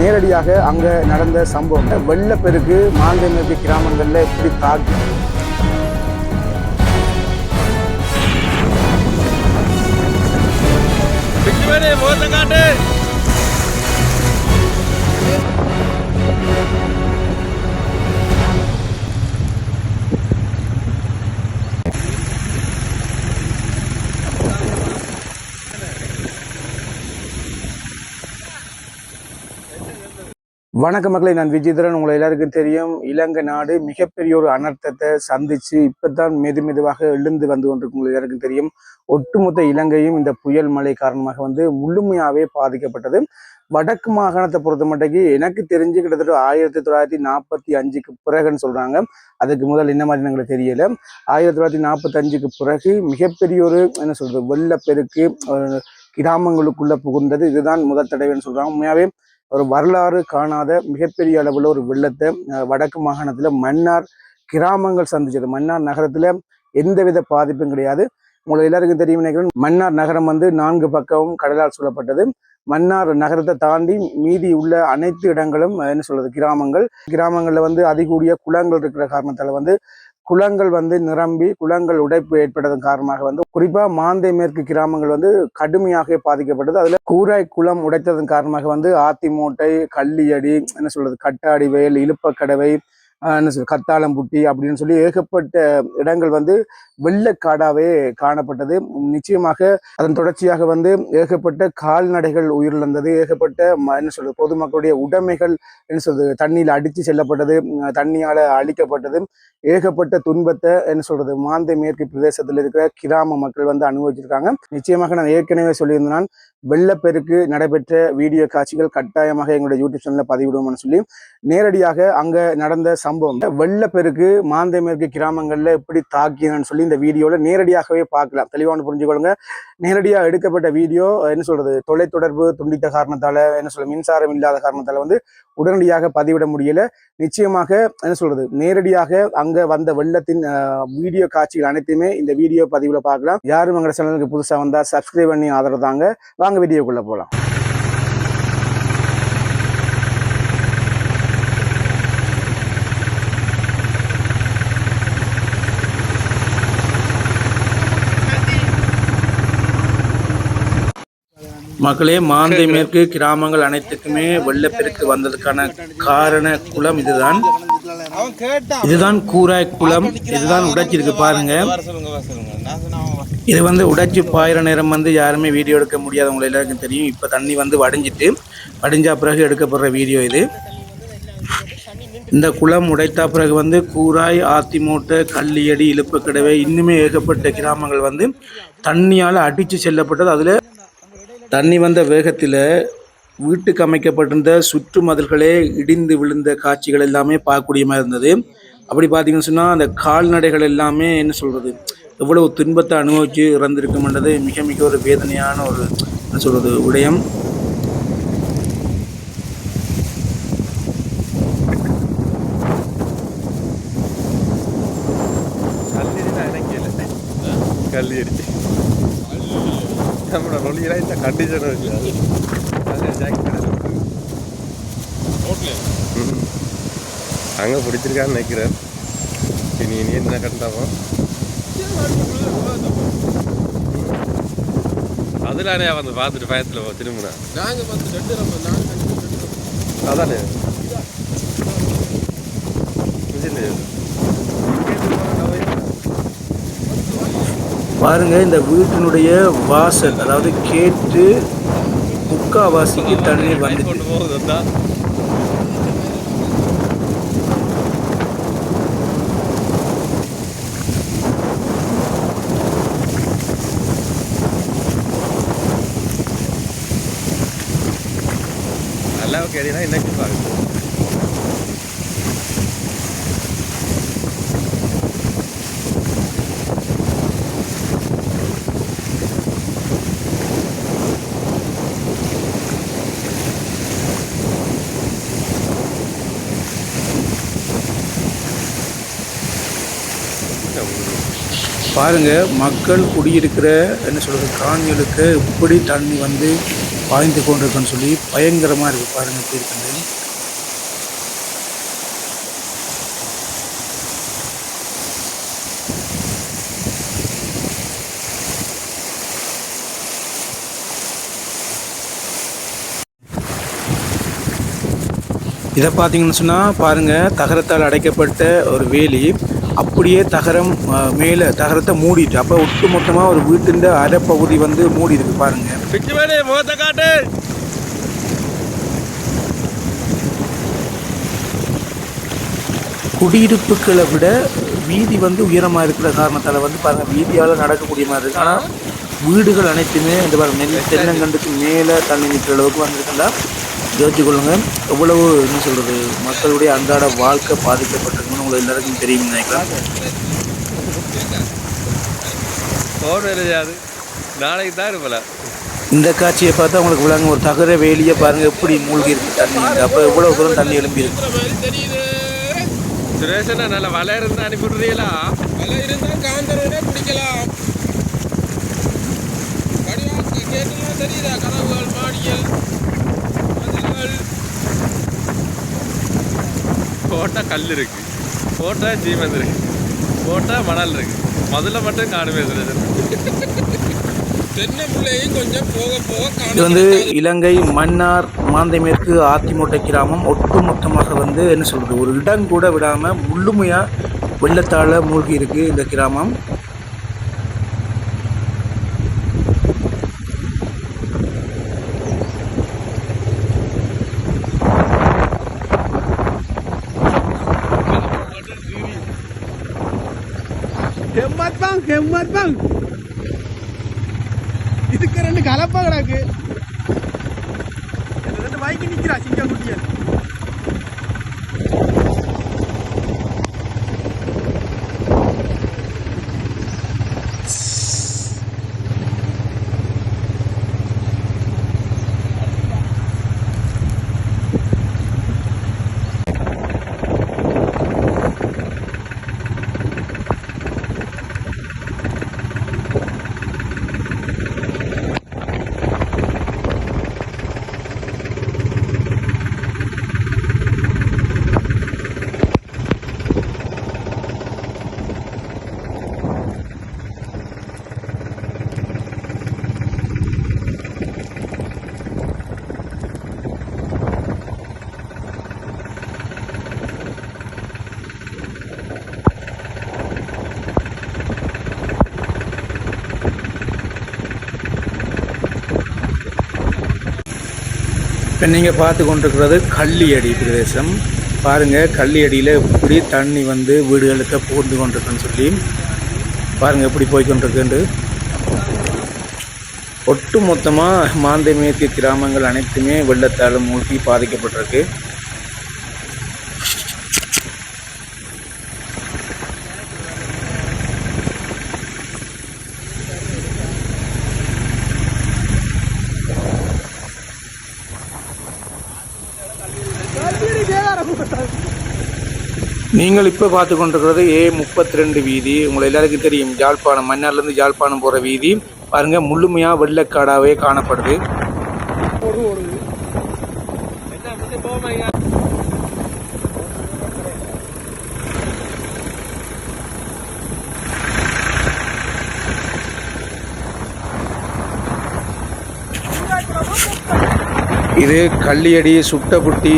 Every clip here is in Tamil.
நேரடியாக அங்கே நடந்த சம்பவம். வெள்ளப்பெருக்கு மாந்தமேற்கு கிராமங்களில் எப்படி தாக்கி காட்டு. வணக்க மக்களை நான் விஜயதரன் உங்களை எல்லாருக்கும் தெரியும். இலங்கை நாடு மிகப்பெரிய ஒரு அனர்த்தத்தை சந்திச்சு இப்பதான் மெது மெதுவாக எழுந்து வந்து கொண்டிருக்கும் உங்களுக்கு எல்லாருக்கும் தெரியும். ஒட்டுமொத்த இலங்கையும் இந்த புயல் மழை காரணமாக வந்து முழுமையாவே பாதிக்கப்பட்டது. வடக்கு மாகாணத்தை பொறுத்த மட்டுக்கு எனக்கு தெரிஞ்சு கிட்டத்தட்ட ஆயிரத்தி தொள்ளாயிரத்தி நாற்பத்தி அஞ்சுக்கு பிறகுன்னு சொல்றாங்க. அதுக்கு முதல் என்ன மாதிரி எங்களுக்கு தெரியல. ஆயிரத்தி தொள்ளாயிரத்தி நாற்பத்தி அஞ்சுக்கு பிறகு மிகப்பெரிய ஒரு என்ன சொல்றது வெள்ளப்பெருக்கு கிராமங்களுக்குள்ளே கிராமங்களுக்குள்ள புகுந்தது. இதுதான் முதல் தடவைன்னு சொல்றாங்க. உண்மையாவே ஒரு வரலாறு காணாத மிகப்பெரிய அளவில் ஒரு வெள்ளத்தை வடக்கு மாகாணத்தில் மன்னார் கிராமங்கள் சந்திச்சது. மன்னார் நகரத்தில் எந்தவித பாதிப்பும் கிடையாது. உங்களுக்கு எல்லாருக்கும் தெரியும் நினைக்கிறேன் மன்னார் நகரம் வந்து நான்கு பக்கமும் கடலால் சூழப்பட்டது. மன்னார் நகரத்தை தாண்டி மீதி உள்ள அனைத்து இடங்களும் என்ன சொல்றது கிராமங்கள். கிராமங்களில் வந்து அதிகூடிய குளங்கள் இருக்கிற காரணத்தால் வந்து குளங்கள் வந்து நிரம்பி குளங்கள் உடைப்பு ஏற்பட்டதன் காரணமாக வந்து குறிப்பாக மாந்தை மேற்கு கிராமங்கள் வந்து கடுமையாக பாதிக்கப்பட்டது. அதில் கூராய் குளம் உடைத்ததன் காரணமாக வந்து ஆத்திமூட்டை கள்ளியடி என்ன சொல்றது கட்டாடி வயல் இழுப்பக்கடவை என்ன சொல் கத்தாளம்புட்டி அப்படின்னு சொல்லி ஏகப்பட்ட இடங்கள் வந்து வெள்ளக்காடாவே காணப்பட்டது. நிச்சயமாக அதன் தொடர்ச்சியாக வந்து ஏகப்பட்ட கால்நடைகள் உயிரிழந்தது. ஏகப்பட்ட ம- என்ன சொல்றது பொதுமக்களுடைய உடைமைகள் என்ன சொல்றது தண்ணியில் அடித்து செல்லப்பட்டது தண்ணியால் அழிக்கப்பட்டது. ஏகப்பட்ட துன்பத்தை என்ன சொல்றது மாந்தை மேற்கு பிரதேசத்தில் இருக்கிற கிராம மக்கள் வந்து அனுபவிச்சிருக்காங்க. நிச்சயமாக நான் ஏற்கனவே சொல்லியிருந்தேன் வெள்ளப்பெருக்கு நடைபெற்ற வீடியோ காட்சிகள் கட்டாயமாக எங்களுடைய யூடியூப் சேனலில் பதிவிடுவோம்னு சொல்லி நேரடியாக அங்கே நடந்த சம்பவம். வெள்ளப்பெருக்கு மாந்தை மேற்கு கிராமங்கள்ல எப்படி தாக்கினு சொல்லி இந்த வீடியோல நேரடியாகவே பார்க்கலாம். தெளிவான புரிஞ்சுக்கொள்ளுங்க. நேரடியா எடுக்கப்பட்ட வீடியோ என்ன சொல்றது தொலைத்தொடர்பு துண்டித்த காரணத்தால என்ன சொல்றது மின்சாரம் இல்லாத காரணத்தால வந்து உடனடியாக பதிவிட முடியல. நிச்சயமாக என்ன சொல்றது நேரடியாக அங்க வந்த வெள்ளத்தின் வீடியோ காட்சிகள் அனைத்துமே இந்த வீடியோ பதிவுல பார்க்கலாம். யாரும் எங்க சேனலுக்கு புதுசா வந்தா சப்ஸ்கிரைப் பண்ணி ஆதரவு தாங்க. வாங்க வீடியோக்குள்ள போலாம். மக்களே மாந்தை மேற்கு கிராமங்கள் அனைத்துக்குமே வெள்ளப்பெருக்கு வந்ததுக்கான காரண குளம் இதுதான். இதுதான் கூராய் குளம். இதுதான் உடைச்சிருக்கு பாருங்க. இது வந்து உடைச்சி பாயிர நேரம் வந்து யாருமே வீடியோ எடுக்க முடியாதவங்க எல்லாருக்கும் தெரியும். இப்போ தண்ணி வந்து வடிஞ்சிட்டு வடிஞ்சா பிறகு எடுக்கப்படுற வீடியோ இது. இந்த குளம் உடைத்தா பிறகு வந்து கூராய் ஆத்திமூட்டை கள்ளியடி இழுப்புக்கடவை இன்னுமே ஏகப்பட்ட கிராமங்கள் வந்து தண்ணியால் அடித்து செல்லப்பட்டது. அதில் தண்ணி வந்த வேகத்தில் வீட்டுக்கு அமைக்கப்பட்டிருந்த சுற்று மதில்களே இடிந்து விழுந்த காட்சிகள் எல்லாமே பார்க்கக்கூடிய மாதிரி இருந்தது. அப்படி பார்த்தீங்கன்னு சொன்னால் அந்த கால்நடைகள் எல்லாமே என்ன சொல்கிறது எவ்வளவு துன்பத்தை அனுபவித்து இறந்திருக்கும்ன்றது மிக மிக ஒரு வேதனையான ஒரு என்ன சொல்கிறது விடயம் நம்மளோட ரொலியெல்லாம் இந்த கண்டிஷன் இல்லை. அங்கே பிடிச்சிருக்கான்னு நினைக்கிறேன். இனி நீ என்ன கண்டாமோ அதுலானே வந்து பார்த்துட்டு பயத்தில் திரும்பினா. நாங்கள் வந்து ரொம்ப நாங்கள் அதானே. புரிஞ்சு பாருங்க இந்த வீட்டினுடைய வாசல் அதாவது கேட்டு முக்காவாசிக்கு தண்ணீர் வந்துட்டு கொண்டு போகுது தான் பாருங்கள் பாருங்க மக்கள் குடியிருக்கிற என்ன சொல்கிறது காணிகளுக்கு இப்படி தண்ணி வந்து பாய்ந்து கொண்டிருக்குன்னு சொல்லி பயங்கரமாக இருக்குது பாருங்கள் எப்படி இருக்குது இதை பார்த்தீங்கன்னு சொன்னால் பாருங்கள் தகரத்தால் அடைக்கப்பட்ட ஒரு வேலி. அப்படியே தகரம் மேலே தகரத்தை மூடிட்டு அப்போ ஒட்டு மொத்தமாக ஒரு வீட்டின் அரைப்பகுதி வந்து மூடி இருக்கு பாருங்கள் குடியிருப்புகளை விட வீதி வந்து உயரமாக இருக்கிற காரணத்தால் வந்து பாருங்கள் வீதியால் நடக்கக்கூடிய மாதிரி இருக்குது ஆனால் வீடுகள் அனைத்துமே இந்த பாருங்க நெல் தென்னங்கண்டுக்கு மேலே தண்ணி நிற்கிற அளவுக்கு வந்திருக்குன்னா யோசிச்சு கொள்ளுங்க எவ்வளவு என்ன சொல்கிறது மக்களுடைய அன்றாட வாழ்க்கை பாதிக்கப்பட்டிருக்குன்னு உங்களுக்கு எல்லாருக்கும் தெரியும் நினைக்கிறேன். நாளைக்கு தான் இருப்பல. இந்த காட்சியை பார்த்தா உங்களுக்கு விளங்க ஒரு தகர வேலியை பாருங்கள் எப்படி மூழ்கி இருக்கு தண்ணி. அப்போ எவ்வளோ தூரம் தண்ணி எழும்பி இருக்கு. சுரேஷனா நல்ல வலை இருந்தா அனுப்பிவிடுறீங்களா? வலை இருந்தா காந்தரோட பிடிக்கலாம். தெரியுதா? கதவுகள் மாடிகள். போட்டா கல் இருக்கு. போட்டா சீமெண்ட் இருக்கு. போட்டா மணல் இருக்கு. முதல்ல மட்டும் காணுமே சுரேஷன் தென்னை பிள்ளையும் கொஞ்சம் போக போக இது வந்து இலங்கை மன்னார் மாந்தை மேற்கு ஆத்திமோட்டை கிராமம் ஒட்டுமொத்தமாக வந்து என்ன சொல்கிறது ஒரு இடம் கூட விடாமல் முழுமையாக வெள்ளத்தால் மூழ்கி இருக்கு இந்த கிராமம். ஹெம்மத் bang இதுக்கு ரெண்டு கலப்பா கிடக்கு இந்த ரெண்டு பைக்கு நிக்கிறா இப்போ நீங்கள் பார்த்து கொண்டிருக்கிறது கள்ளியடி பிரதேசம். பாருங்கள் கள்ளியடியில் எப்படி தண்ணி வந்து வீடுகளுக்கு பூர்ந்து கொண்டிருக்குன்னு சொல்லி. பாருங்கள் எப்படி போய்கொண்டிருக்குண்டு ஒட்டு மொத்தமாக மாந்தமேத்திய கிராமங்கள் அனைத்துமே வெள்ளத்தால் மூழ்கி பாதிக்கப்பட்டிருக்கு. நீங்கள் இப்போ பார்த்து கொண்டிருக்கிறது ஏ முப்பத்தி ரெண்டு வீதி. உங்களை எல்லாருக்கும் தெரியும் ஜாழ்ப்பாணம் மன்னார்லேருந்து ஜாழ்ப்பாணம் போகிற வீதி. பாருங்கள் முழுமையாக வெள்ளக்காடாகவே காணப்படுது. இது கள்ளியடி சுட்டபுட்டி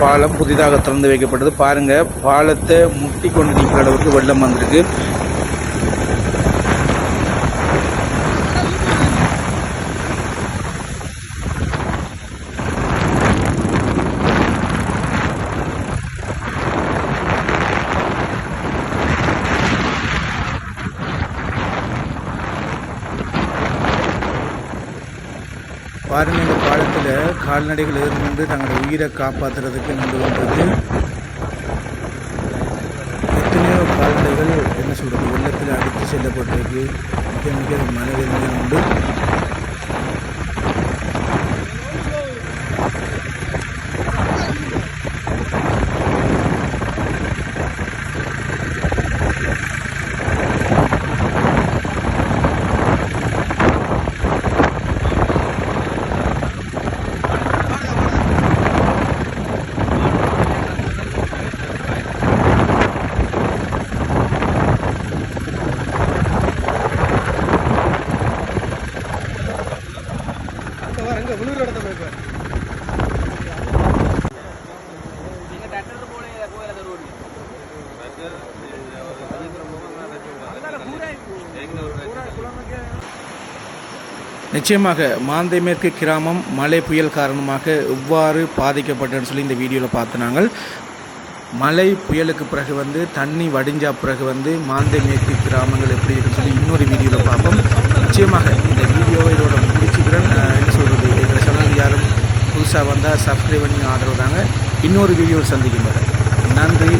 பாலம் புதிதாக திறந்து வைக்கப்பட்டது. பாருங்க பாலத்தை முட்டி கொண்டு நிற்கிற அளவுக்கு வெள்ளம் வந்திருக்கு பாருங்க இந்த பாலத்தில் கால்நடைகள் இருந்து தங்களோட உயிரை காப்பாற்றுறதுக்கு நின்று கொண்டது எத்தனையோ கால்நடைகள் என்ன சொல்கிறது வெள்ளத்தில் அடித்து செல்லப்பட்டிருக்கு. மிக மிக மனவேதனை உண்டு. குளிர் இடத்த போயிருப்பார் நிச்சயமாக மாந்தைமேற்கு கிராமம் மழை புயல் காரணமாக எவ்வாறு பாதிக்கப்பட்டன்னு சொல்லி இந்த வீடியோவில் பார்த்துனாங்க மழை புயலுக்கு பிறகு வந்து தண்ணி வடிஞ்சா பிறகு வந்து மாந்தை மேற்கு கிராமங்கள் எப்படி இருக்குன்னு சொல்லி இன்னொரு வீடியோவில் பார்ப்போம். நிச்சயமாக இந்த வீடியோவை இதோட முடிச்சுக்கிறேன். புதுசாக வந்தால் சப்ஸ்கிரைப் பண்ணி ஆதரவு தாங்க. இன்னொரு வீடியோ சந்திக்கும் வரை நன்றி.